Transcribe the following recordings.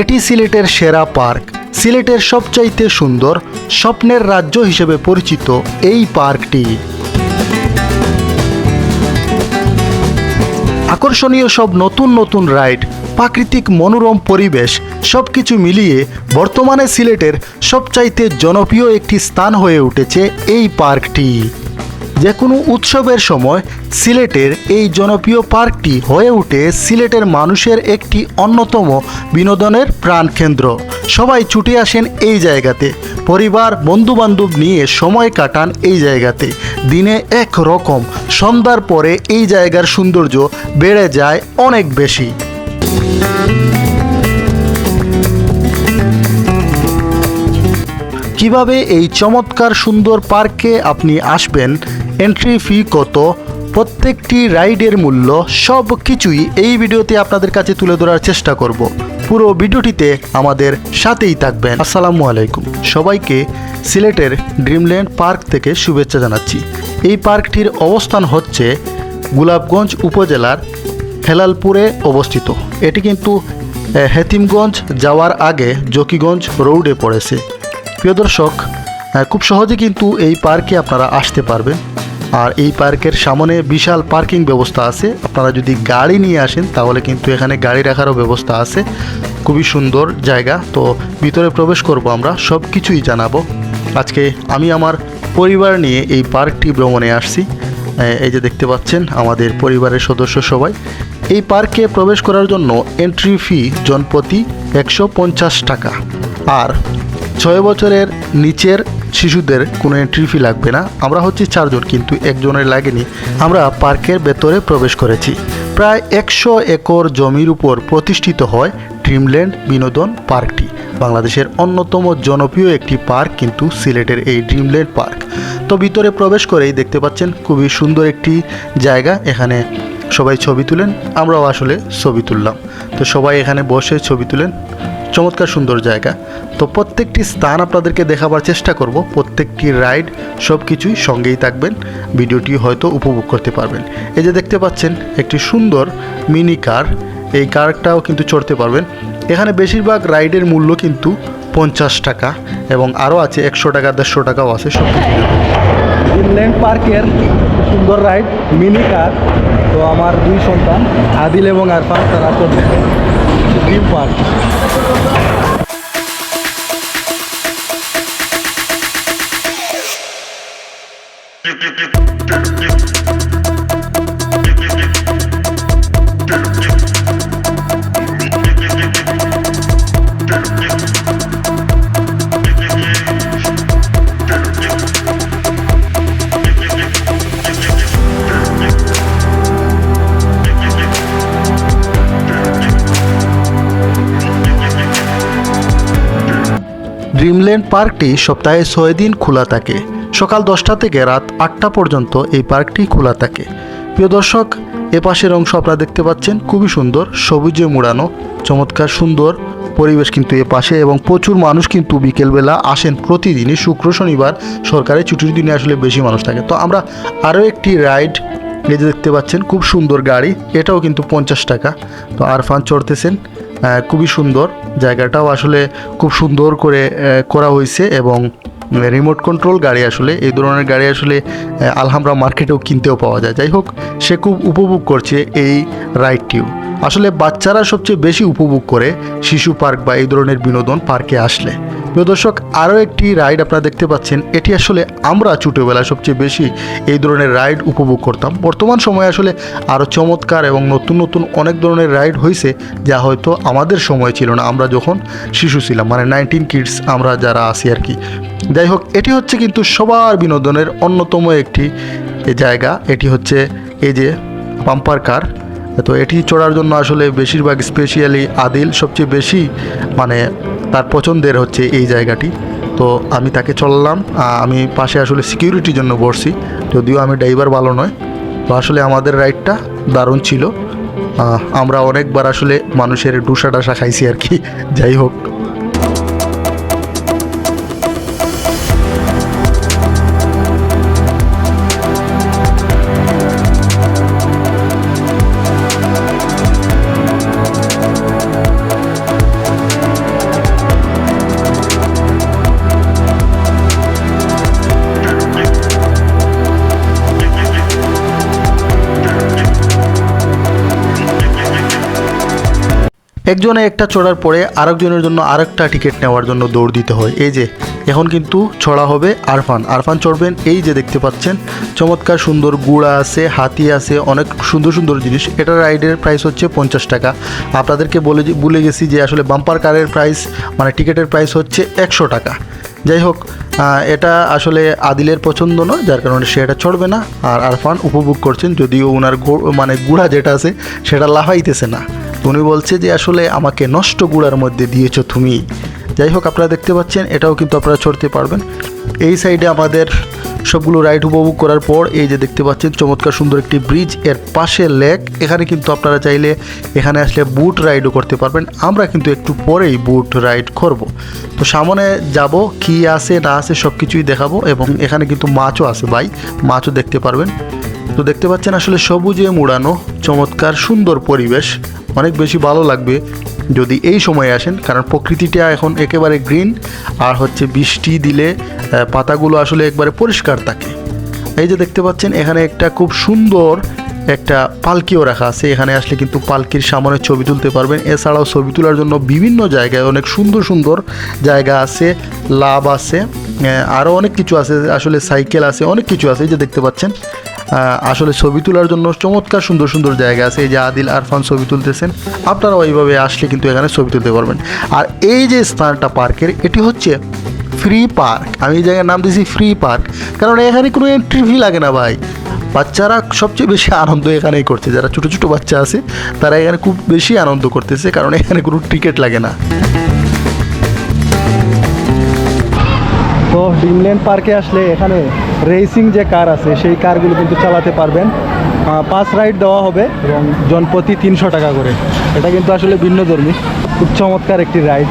এটি সিলেটের সেরা পার্ক। সিলেটের সবচাইতে সুন্দর, স্বপ্নের রাজ্য হিসেবে পরিচিত এই পার্কটি। আকর্ষণীয় সব নতুন নতুন রাইড, প্রাকৃতিক মনোরম পরিবেশ সব কিছু মিলিয়ে বর্তমানে সিলেটের সবচাইতে জনপ্রিয় একটি স্থান হয়ে উঠেছে এই পার্কটি। যে কোনো উৎসবের সময় সিলেটের এই জনপ্রিয় পার্কটি হয়ে ওঠে সিলেটের মানুষের একটি অন্যতম বিনোদনের প্রাণকেন্দ্র। সবাই ছুটে আসেন এই জায়গাতে। পরিবার, বন্ধুবান্ধব নিয়ে সময় কাটান এই জায়গাতে। দিনে এক রকম, সন্ধ্যার পরে এই জায়গার সৌন্দর্য বেড়ে যায় অনেক বেশি। কীভাবে এই চমৎকার সুন্দর পার্কে আপনি আসবেন এন্ট্রি ফি কত? প্রত্যেকটি রাইডের মূল্য সব কিছুই এই ভিডিওতে আপনাদের কাছে তুলে ধরার চেষ্টা করব। পুরো ভিডিওটিতে আমাদের সাথেই থাকবেন। আসসালামু আলাইকুম। সবাইকে সিলেটের ড্রিমল্যান্ড পার্ক থেকে শুভেচ্ছা জানাচ্ছি। এই পার্কটির অবস্থান হচ্ছে গোলাপগঞ্জ উপজেলার হেলালপুরে অবস্থিত। এটি কিন্তু হেতিমগঞ্জ যাওয়ার আগে জকিগঞ্জ রোডে পড়েছে। প্রিয় দর্শক খুব সহজে কিন্তু এই পার্কে আপনারা আসতে পারবেন। আর এই পার্কের সামনে বিশাল পার্কিং ব্যবস্থা আছে। আপনারা যদি গাড়ি নিয়ে আসেন, তাহলে কিন্তু এখানে গাড়ি রাখারও ব্যবস্থা আছে। খুবই সুন্দর জায়গা। তো ভিতরে প্রবেশ করব আমরা সব কিছুই জানাব। আজকে আমি আমার পরিবার নিয়ে এই পার্কটি ভ্রমণে আসছি। এই যে দেখতে পাচ্ছেন, আমাদের পরিবারের সদস্য সবাই। এই পার্কে প্রবেশ করার জন্য এন্ট্রি ফি জনপ্রতি একশো পঞ্চাশ টাকা। আর ছয় বছরের নিচের শিশুদের কোনো এন্ট্রি ফি লাগবে না। আমরা হচ্ছে চারজন, কিন্তু একজনের লাগেনি। আমরা পার্কের ভেতরে প্রবেশ করেছি। প্রায় একশো একর জমির উপর প্রতিষ্ঠিত হয় ড্রিমল্যান্ড বিনোদন পার্কটি। বাংলাদেশের অন্যতম জনপ্রিয় একটি পার্ক কিন্তু সিলেটের এই ড্রিমল্যান্ড পার্ক। তো ভিতরে প্রবেশ করেই দেখতে পাচ্ছেন, খুবই সুন্দর একটি জায়গা। এখানে সবাই ছবি তুলেন, আমরাও আসলে ছবি তুললাম। তো সবাই এখানে বসে ছবি তুলেন। চমৎকার সুন্দর জায়গা। তো প্রত্যেকটি স্থান আপনাদেরকে দেখাবার চেষ্টা করব। প্রত্যেকটি রাইড সব কিছুই সঙ্গেই থাকবেন। ভিডিওটি হয়তো উপভোগ করতে পারবেন। এই যে দেখতে পাচ্ছেন, একটি সুন্দর মিনি কার। এই কারটাও কিন্তু চড়তে পারবেন। এখানে বেশিরভাগ রাইডের মূল্য কিন্তু পঞ্চাশ টাকা এবং আরও আছে একশো টাকা, দেড়শো টাকাও আছে সব কিছু ইনল্যান্ড পার্কের সুন্দর রাইড, মিনি কার। তো আমার দুই সন্তান, আদিল এবং আরফান, তারা চলছে ড্রিম পার্ক ড্রিমল্যান্ড পার্কটি সপ্তাহে ছয় দিন খোলা থাকে। সকাল দশটা থেকে রাত আটটা পর্যন্ত এই পার্কটি খোলা থাকে। প্রিয় দর্শক, এ পাশের অংশ আপনারা দেখতে পাচ্ছেন, খুবই সুন্দর, সবুজে মুড়ানো, চমৎকার সুন্দর পরিবেশ কিন্তু এ পাশে এবং প্রচুর মানুষ কিন্তু বিকেলবেলা আসেন প্রতিদিনই। শুক্র, শনিবার সরকারি ছুটির দিনে আসলে বেশি মানুষ থাকে। তো আমরা আরও একটি রাইড, এই যে দেখতে পাচ্ছেন, খুব সুন্দর গাড়ি, এটাও কিন্তু পঞ্চাশ টাকা। তো আরফান চড়তেছেন খুবই সুন্দর। জায়গাটাও আসলে খুব সুন্দর করে করা হয়েছে এবং রিমোট কন্ট্রোল গাড়ি আসলে, এই ধরনের গাড়ি আসলে আলহামরা মার্কেটেও কিনতেও পাওয়া যায়। যাই হোক, সে খুব উপভোগ করছে এই রাইডটিও আসলে বাচ্চারা সবচেয়ে বেশি উপভোগ করে শিশু পার্ক বা এই ধরনের বিনোদন পার্কে আসলে। প্রিয় দর্শক, আরও একটি রাইড আপনারা দেখতে পাচ্ছেন। এটি আসলে আমরা ছোটোবেলায় সবচেয়ে বেশি এই ধরনের রাইড উপভোগ করতাম। বর্তমান সময়ে আসলে আরও চমৎকার এবং নতুন নতুন অনেক ধরনের রাইড হয়েছে যা হয়তো আমাদের সময় ছিল না। আমরা যখন শিশু ছিলাম মানে নাইনটিন কিডস আমরা যারা আছি আর কি। যাই হোক, এটি হচ্ছে কিন্তু সবার বিনোদনের অন্যতম একটি জায়গা। এটি হচ্ছে এই যে পাম্পার কার। তো এটি চড়ার জন্য আসলে বেশিরভাগ স্পেশিয়ালি আদিল সবচেয়ে বেশি মানে তার পছন্দের হচ্ছে এই জায়গাটি। তো আমি তাকে চললাম আমি পাশে আসলে সিকিউরিটির জন্য বসছি, যদিও আমি ড্রাইভার ভালো নয়। তো আসলে আমাদের রাইডটা দারুণ ছিল। আমরা অনেকবার আসলে মানুষের ডুসা ডাসা খাইছি আর কি, যাই হোক। একজনে একটা ছড়ার পরে আরেকজনের জন্য আরেকটা টিকিট নেওয়ার জন্য দৌড় দিতে হয়। এই যে, এখন কিন্তু ছড়া হবে আরফান। আরফান চড়বেন, এই যে দেখতে পাচ্ছেন, চমৎকার সুন্দর গুড়া আছে, হাতি আছে, অনেক সুন্দর সুন্দর জিনিস। এটা রাইডের প্রাইস হচ্ছে পঞ্চাশ টাকা। আপনাদেরকে বলে বলে গেছি যে, আসলে বাম্পার কারের প্রাইস মানে টিকিটের প্রাইস হচ্ছে একশো টাকা। যাই হোক এটা আসলে আদিলের পছন্দ নয়, যার কারণে সে এটা ছড়বে না। আর আরফান উপভোগ করছেন, যদিও ওনার মানে গুড়া যেটা আছে, সেটা লাফাইতেছে না। উনি বলছে যে আসলে আমাকে নষ্ট গুড়ার মধ্যে দিয়েছ তুমি। যাই হোক, আপনারা দেখতে পাচ্ছেন, এটাও কিন্তু আপনারা চড়তে পারবেন। এই সাইডে আমাদের সবগুলো রাইড উপভোগ করার পর এই যে দেখতে পাচ্ছেন, চমৎকার সুন্দর একটি ব্রিজ। এর পাশে লেক, এখানে কিন্তু আপনারা চাইলে এখানে আসলে বুট রাইডও করতে পারবেন। আমরা কিন্তু একটু পরেই বুট রাইড করব। তো সামনে যাব, কি আছে, না আছে সব কিছুই দেখাবো এবং এখানে কিন্তু মাছও আছে ভাই, মাছও দেখতে পারবেন। তো দেখতে পাচ্ছেন আসলে সবুজে মুড়ানো চমৎকার সুন্দর পরিবেশ। অনেক বেশি ভালো লাগবে যদি এই সময়ে আসেন, কারণ প্রকৃতিটা এখন একেবারে গ্রিন আর হচ্ছে বৃষ্টি দিলে পাতাগুলো আসলে একবারে পরিষ্কার থাকে। এই যে দেখতে পাচ্ছেন, এখানে একটা খুব সুন্দর একটা পালকিও রাখা আছে। এখানে আসলে কিন্তু পালকির সামনে ছবি তুলতে পারবেন। এছাড়াও ছবি তোলার জন্য বিভিন্ন জায়গায় অনেক সুন্দর সুন্দর জায়গা আছে, লাভ আছে আরও অনেক কিছু আছে, আসলে সাইকেল আছে, অনেক কিছু আছে। এই যে দেখতে পাচ্ছেন আসলে ছবি তোলার জন্য চমৎকার সুন্দর সুন্দর জায়গা আছে। এই যে আদিল আরফান ছবি তুলতেছেন আপনারা ওইভাবে আসলে কিন্তু এখানে ছবি তুলতে পারবেন। আর এই যে স্থানটা পার্কের, এটি হচ্ছে ফ্রি পার্ক। আমি এই জায়গার নাম দিয়েছি ফ্রি পার্ক। কারণ এখানে কোনো এন্ট্রি ফি লাগে না ভাই। বাচ্চারা সবচেয়ে বেশি আনন্দ এখানেই করছে। যারা ছোটো ছোটো বাচ্চা আছে, তারা এখানে খুব বেশি আনন্দ করতেছে, কারণ এখানে কোনো টিকিট লাগে না। তো ডিমল্যান্ড পার্কে আসলে এখানে রেসিং যে কার আছে, সেই কারগুলো কিন্তু চালাতে পারবেন। পাঁচ রাইড দেওয়া হবে এবং জনপ্রতি তিনশো টাকা করে। এটা কিন্তু আসলে ভিন্ন ধর্মী খুব চমৎকার একটি রাইড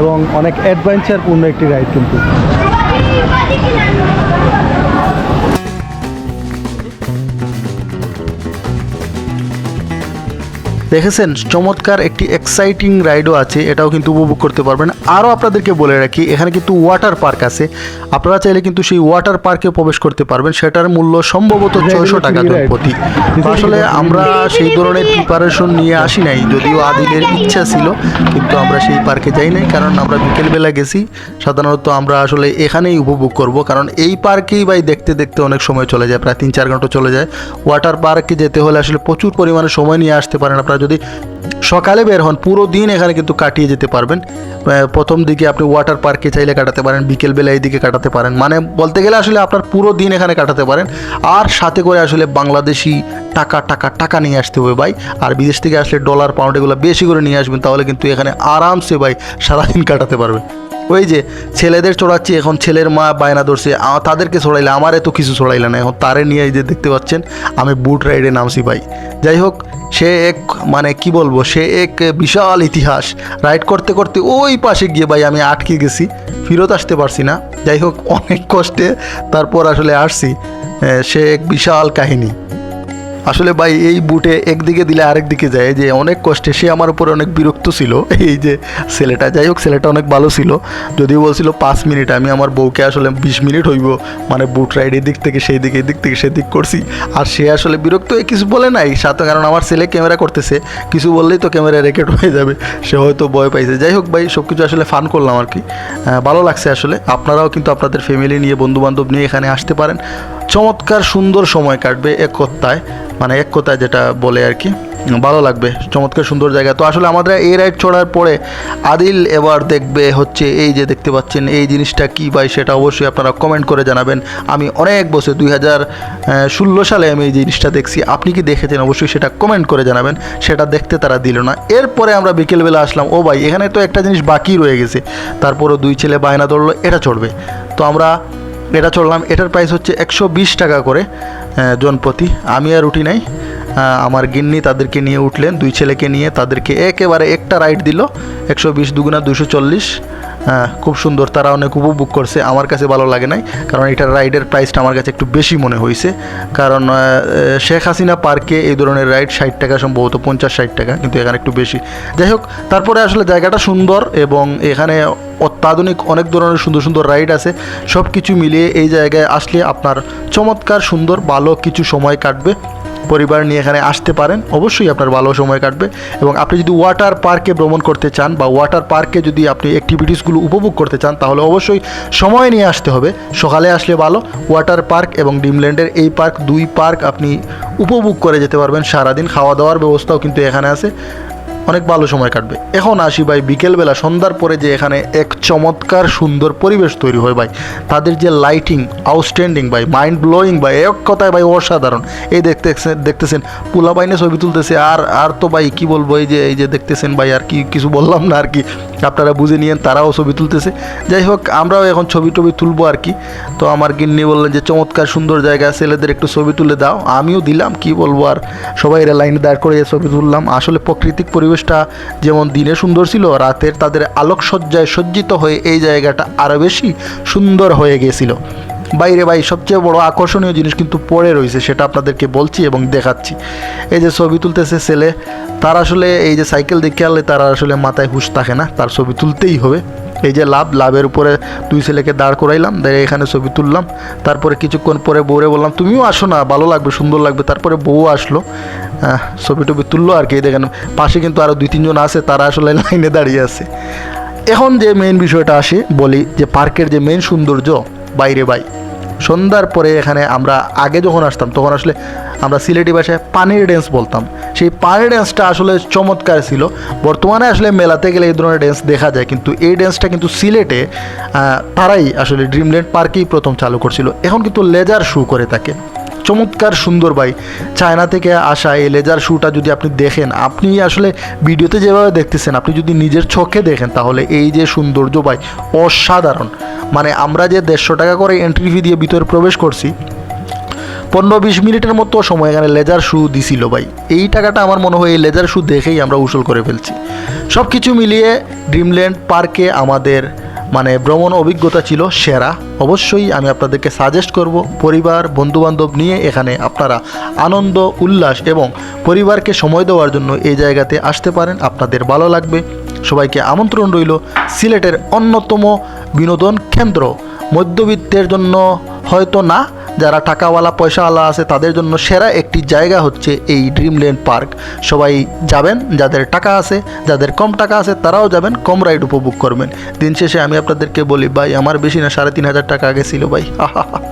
এবং অনেক অ্যাডভেঞ্চারপূর্ণ একটি রাইড কিন্তু। দেখেছেন? চমৎকার একটি এক্সাইটিং রাইডও আছে এটাও কিন্তু উপভোগ করতে পারবেন। আরও আপনাদেরকে বলে রাখি এখানে কিন্তু ওয়াটার পার্ক আছে। আপনারা চাইলে কিন্তু সেই ওয়াটার পার্কে প্রবেশ করতে পারবেন। সেটার মূল্য সম্ভবত ছয়শো টাকা প্রতি আসলে আমরা সেই ধরনের প্রিপারেশন নিয়ে আসি নাই যদিও আদিলের ইচ্ছা ছিল কিন্তু আমরা সেই পার্কে যাই নাই কারণ আমরা বিকেলবেলা গেছি। সাধারণত আমরা আসলে এখানেই উপভোগ করব কারণ এই পার্কেই ভাই দেখতে দেখতে অনেক সময় চলে যায় প্রায় তিন চার ঘণ্টা চলে যায়। ওয়াটার পার্কে যেতে হলে আসলে প্রচুর পরিমাণে সময় নিয়ে আসতে পারেন আপনারা। যদি সকালে বের হন, পুরো দিন এখানে কিন্তু কাটিয়ে যেতে পারবেন। প্রথম দিকে আপনি ওয়াটার পার্কে চাইলে কাটাতে পারেন বিকেলবেলা এই দিকে কাটাতে পারেন। মানে বলতে গেলে আসলে আপনার পুরো দিন এখানে কাটাতে পারেন। আর সাথে করে আসলে বাংলাদেশি টাকা টাকা টাকা নিয়ে আসতে হবে ভাই। আর বিদেশ থেকে আসলে ডলার পাউন্ড এগুলো বেশি করে নিয়ে আসবেন, তাহলে কিন্তু এখানে আরামসে ভাই সারাদিন কাটাতে পারবেন। ওই যে ছেলেদের চড়াচ্ছি, এখন ছেলের মা বায়না ধরছে। তাদেরকে ছড়াইলে আমার এত কিছু ছড়াইলে না। এখন তারে নিয়ে এই যে দেখতে পাচ্ছেন, আমি বুট রাইডে নামছি ভাই। যাই হোক, সে এক মানে কি বলব, সে এক বিশাল ইতিহাস। রাইড করতে করতে ওই পাশে গিয়ে ভাই আমি আটকে গেছি। ফেরত আসতে পারছি না। যাই হোক, অনেক কষ্টে তারপর আসলে আসছি। সে এক বিশাল কাহিনী। আসলে ভাই, এই বুটে একদিকে দিলে আরেক দিকে যায় যে অনেক কষ্টে, সে আমার উপরে অনেক বিরক্ত ছিল। এই যে ছেলেটা, যাই হোক, ছেলেটা অনেক ভালো ছিল। যদিও বলছিল পাঁচ মিনিট, আমি আমার বউকে আসলে বিশ মিনিট হইব। মানে বুট রাইড এদিক থেকে, সেই দিকে, এদিক থেকে, সেদিক করছি। আর সে আসলে বিরক্ত হয়ে কিছু বলে নাই। সাথে, কারণ আমার ছেলে ক্যামেরা করতেছে। কিছু বললেই তো ক্যামেরা রেকর্ড হয়ে যাবে। সে হয়তো ভয় পাইছে। যাই হোক ভাই সব কিছু আসলে ফান করলাম আর কি। ভালো লাগছে আসলে। আপনারাও কিন্তু আপনাদের ফ্যামিলি নিয়ে বন্ধু বান্ধব নিয়ে এখানে আসতে পারেন। চমৎকার সুন্দর সময় কাটবে এক কথায় মানে এক কথায় যেটা বলে আর কি। ভালো লাগবে, চমৎকার সুন্দর জায়গা। তো আসলে আমাদের এই রাইড চড়ার পরে আদিল এবার দেখবে হচ্ছে এই যে দেখতে পাচ্ছেন, এই জিনিসটা কী ভাই সেটা অবশ্যই আপনারা কমেন্ট করে জানাবেন। আমি অনেক বছর, দুই হাজার ষোলো সালে আমি এই জিনিসটা দেখছি। আপনি কি দেখেছেন? অবশ্যই সেটা কমেন্ট করে জানাবেন। সেটা দেখতে তারা দিল না। এরপরে আমরা বিকেলবেলা আসলাম, ও ভাই এখানে তো একটা জিনিস বাকি রয়ে গেছে। তারপরও দুই ছেলে বায়না ধরলো, এটা চড়বে। তো আমরা এটা চড়লাম এটার প্রাইস হচ্ছে একশো বিশ টাকা করে জনপ্রতি। আমি আর উঠি নাই। আমার গিন্নি তাদেরকে নিয়ে উঠলেন, দুই ছেলেকে নিয়ে তাদেরকে একেবারে একটা রাইড দিল, একশো বিশ দুগুণা দুশো চল্লিশ। খুব সুন্দর। তারা অনেক উপভোগ করছে। আমার কাছে ভালো লাগে নাই, কারণ এটার রাইডের প্রাইসটা আমার কাছে একটু বেশি মনে হয়েছে কারণ শেখ হাসিনা পার্কে এই ধরনের রাইড ষাট টাকা, সম্ভবত পঞ্চাশ ষাট টাকা, কিন্তু এখানে একটু বেশি। যাই হোক, তারপরে আসলে জায়গাটা সুন্দর এবং এখানে অত্যাধুনিক অনেক ধরনের সুন্দর সুন্দর রাইড আছে। সব কিছু মিলিয়ে এই জায়গায় আসলে আপনার চমৎকার সুন্দর, ভালো কিছু সময় কাটবে। পরিবার নিয়ে এখানে আসতে পারেন, অবশ্যই আপনার ভালো সময় কাটবে। এবং আপনি যদি ওয়াটার পার্কে ভ্রমণ করতে চান বা ওয়াটার পার্কে যদি আপনি অ্যাক্টিভিটিসগুলো উপভোগ করতে চান, তাহলে অবশ্যই সময় নিয়ে আসতে হবে। সকালে আসলে ভালো ওয়াটার পার্ক এবং ডিমল্যান্ডের এই পার্ক দুই পার্ক আপনি উপভোগ করে যেতে পারবেন সারাদিন। খাওয়া দাওয়ার ব্যবস্থাও কিন্তু এখানে আছে। অনেক ভালো সময় কাটবে। এখন আসি ভাই, বিকেলবেলা সন্ধ্যার পরে যে এখানে এক চমৎকার সুন্দর পরিবেশ তৈরি হয় ভাই। তাদের যে লাইটিং আউটস্ট্যান্ডিং ভাই মাইন্ড ব্লোয়িং ভাই, এক কথায় ভাই অসাধারণ। এই দেখতেছেন দেখতেছেন, পুলা বাইনে ছবি তুলতেছে। আর আর তো ভাই, কি বলব, এই যে এই যে দেখতেছেন ভাই, আর কি কিছু বললাম না আর কি। আপনারা বুঝে নিয়েন, তারাও ছবি তুলতেছে। যাই হোক, আমরাও এখন ছবি টবি তুলবো আর কি। তো আমার গিন্নি বললেন যে, চমৎকার সুন্দর জায়গা, ছেলেদের একটু ছবি তুলে দাও। আমিও দিলাম, কি বলব আর। সবাই এরা লাইনে দাঁড় করে ছবি তুললাম। আসলে প্রাকৃতিক পরিবেশটা যেমন দিনে সুন্দর ছিল, রাতের তাদের আলোকসজ্জায় সজ্জিত হয়ে এই জায়গাটা আরও বেশি সুন্দর হয়ে গিয়েছিল বাইরে ভাই, সবচেয়ে বড় আকর্ষণীয় জিনিস কিন্তু পড়ে রয়েছে, সেটা আপনাদেরকে বলছি এবং দেখাচ্ছি। এই যে ছবি তুলতেছে ছেলে, তার আসলে এই যে সাইকেল দেখে আনলে তার আসলে মাথায় হুশ থাকে না, তার ছবি তুলতেই হবে। এই যে লাভ, লাভের উপরে দুই ছেলেকে দাঁড় করাইলাম, দাঁড়িয়ে এখানে ছবি তুললাম, তারপরে কিছুক্ষণ পরে বউরে বললাম, তুমিও আসো না, ভালো লাগবে, সুন্দর লাগবে। তারপরে বউ আসলো ছবি টবি তুললো আর কি, দেখেন, পাশে কিন্তু আরও দুই, তিনজন আছে, তারা আসলে লাইনে দাঁড়িয়ে আছে। এখন যে মেইন বিষয়টা আসে, বলি যে পার্কের যে মেইন সৌন্দর্য, বাইরে বাই। সন্ধ্যার পরে এখানে আমরা আগে যখন আসতাম, তখন আসলে আমরা সিলেটি ভাষায় পানির ড্যান্স বলতাম। সেই পানির ড্যান্সটা আসলে চমৎকার ছিল। বর্তমানে আসলে মেলাতে গেলে এই ধরনের ড্যান্স দেখা যায়, কিন্তু এই ড্যান্সটা কিন্তু সিলেটে তারাই আসলে ড্রিমল্যান্ড পার্কেই প্রথম চালু করছিল। এখন কিন্তু লেজার শু করে থাকে। চমৎকার সুন্দর ভাই। চায়না থেকে আসা এই লেজার শুটা যদি আপনি দেখেন, আপনি আসলে ভিডিওতে যেভাবে দেখতেছেন, আপনি যদি নিজের চোখে দেখেন, তাহলে এই যে সৌন্দর্য ভাই, অসাধারণ। মানে আমরা যে দেড়শো টাকা করে এন্ট্রি ফি দিয়ে ভিতরে প্রবেশ করছি, পনেরো বিশ মিনিটের মতো সময় এখানে লেজার শু দিছিল ভাই। এই টাকাটা আমার মনে হয় এই লেজার শু দেখেই আমরা উসুল করে ফেলছি। সব কিছু মিলিয়ে ড্রিমল্যান্ড পার্কে আমাদের মানে ভ্রমণ অভিজ্ঞতা ছিল সেরা। অবশ্যই আমি আপনাদেরকে সাজেস্ট করব পরিবার, বন্ধুবান্ধব নিয়ে এখানে আপনারা আনন্দ, উল্লাস এবং পরিবারকে সময় দেওয়ার জন্য এই জায়গাতে আসতে পারেন। আপনাদের ভালো লাগবে। সবাইকে আমন্ত্রণ রইল সিলেটের অন্যতম বিনোদন কেন্দ্র। মধ্যবিত্তের জন্য হয়তো না যারা টাকাওয়ালা পয়সাওয়ালা আছে, তাদের জন্য সেরা একটি জায়গা হচ্ছে এই ড্রিমল্যান্ড পার্ক সবাই যাবেন, যাদের টাকা আছে, যাদের কম টাকা আছে, তারাও যাবেন, কম রাইড উপভোগ করবেন। দিন শেষে আমি আপনাদেরকে বলি, ভাই, আমার বেশি না, সাড়ে তিন হাজার টাকা আগে ছিল, ভাই।